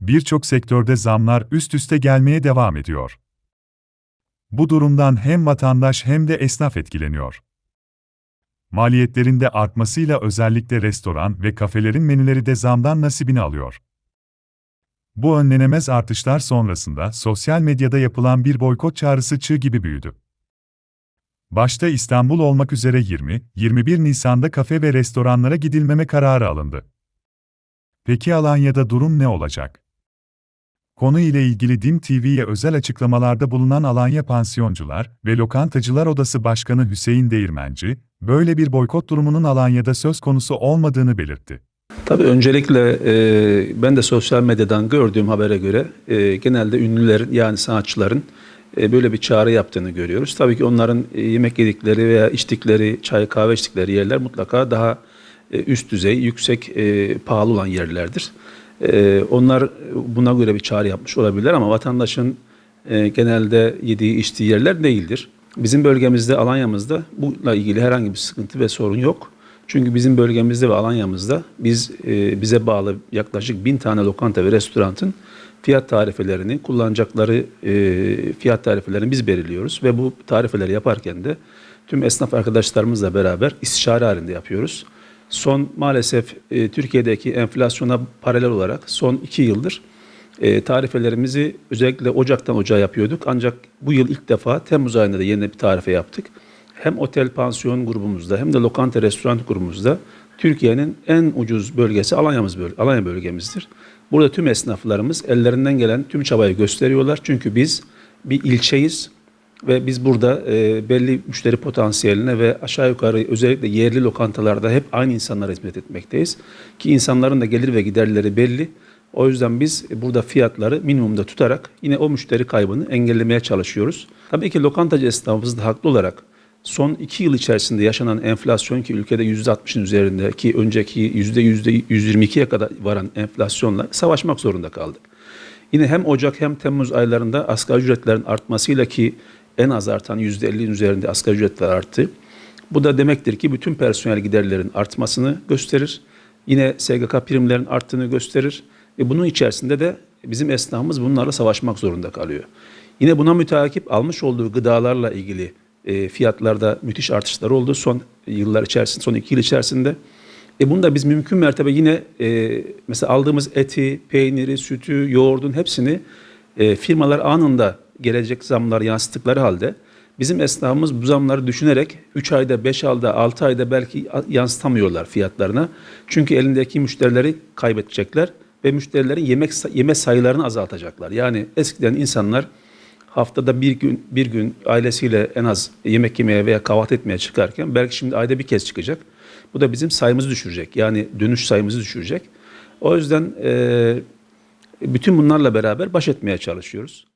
Birçok sektörde zamlar üst üste gelmeye devam ediyor. Bu durumdan hem vatandaş hem de esnaf etkileniyor. Maliyetlerin de artmasıyla özellikle restoran ve kafelerin menüleri de zamdan nasibini alıyor. Bu önlenemez artışlar sonrasında sosyal medyada yapılan bir boykot çağrısı çığ gibi büyüdü. Başta İstanbul olmak üzere 20-21 Nisan'da kafe ve restoranlara gidilmeme kararı alındı. Peki Alanya'da durum ne olacak? Konu ile ilgili DİM TV'ye özel açıklamalarda bulunan Alanya Pansiyoncular ve Lokantacılar Odası Başkanı Hüseyin Değirmenci, böyle bir boykot durumunun Alanya'da söz konusu olmadığını belirtti. Tabii öncelikle e, ben de sosyal medyadan gördüğüm habere göre e, genelde ünlülerin yani sanatçıların e, böyle bir çağrı yaptığını görüyoruz. Tabii ki onların e, yemek yedikleri veya içtikleri, çay kahve içtikleri yerler mutlaka daha üst düzey, yüksek, e, pahalı olan yerlerdir. E, onlar buna göre bir çağrı yapmış olabilirler ama vatandaşın e, genelde yediği içtiği yerler değildir. Bizim bölgemizde, Alanya'mızda bununla ilgili herhangi bir sıkıntı ve sorun yok. Çünkü bizim bölgemizde ve Alanya'mızda biz e, bize bağlı yaklaşık bin tane lokanta ve restoranın fiyat tarifelerini, kullanacakları e, fiyat tarifelerini biz belirliyoruz ve bu tarifeleri yaparken de tüm esnaf arkadaşlarımızla beraber istişare halinde yapıyoruz. Son maalesef e, Türkiye'deki enflasyona paralel olarak son iki yıldır e, tarifelerimizi özellikle Ocak'tan Ocağa yapıyorduk. Ancak bu yıl ilk defa Temmuz ayında da yeni bir tarife yaptık. Hem otel pansiyon grubumuzda hem de lokanta restoran grubumuzda Türkiye'nin en ucuz bölgesi Alanya'mız Alanya bölgemizdir. Burada tüm esnaflarımız ellerinden gelen tüm çabayı gösteriyorlar. Çünkü biz bir ilçeyiz ve biz burada e, belli müşteri potansiyeline ve aşağı yukarı özellikle yerli lokantalarda hep aynı insanlara hizmet etmekteyiz. Ki insanların da gelir ve giderleri belli. O yüzden biz burada fiyatları minimumda tutarak yine o müşteri kaybını engellemeye çalışıyoruz. Tabii ki lokantacı esnafımız da haklı olarak son iki yıl içerisinde yaşanan enflasyon ki ülkede %60'ın üzerinde ki önceki yüzde yüzde 122'ye kadar varan enflasyonla savaşmak zorunda kaldık. Yine hem Ocak hem Temmuz aylarında asgari ücretlerin artmasıyla ki en az artan %50'nin üzerinde asgari ücretler arttı. Bu da demektir ki bütün personel giderlerin artmasını gösterir. Yine SGK primlerin arttığını gösterir. Ve bunun içerisinde de bizim esnafımız bunlarla savaşmak zorunda kalıyor. Yine buna müteakip almış olduğu gıdalarla ilgili e, fiyatlarda müthiş artışlar oldu son yıllar içerisinde, son iki yıl içerisinde. E bunu da biz mümkün mertebe yine e, mesela aldığımız eti, peyniri, sütü, yoğurdun hepsini e, firmalar anında gelecek zamlar yansıttıkları halde bizim esnafımız bu zamları düşünerek 3 ayda, 5 ayda, 6 ayda belki yansıtamıyorlar fiyatlarına. Çünkü elindeki müşterileri kaybedecekler ve müşterilerin yemek yeme sayılarını azaltacaklar. Yani eskiden insanlar haftada bir gün bir gün ailesiyle en az yemek yemeye veya kahvaltı etmeye çıkarken belki şimdi ayda bir kez çıkacak. Bu da bizim sayımızı düşürecek. Yani dönüş sayımızı düşürecek. O yüzden e, bütün bunlarla beraber baş etmeye çalışıyoruz.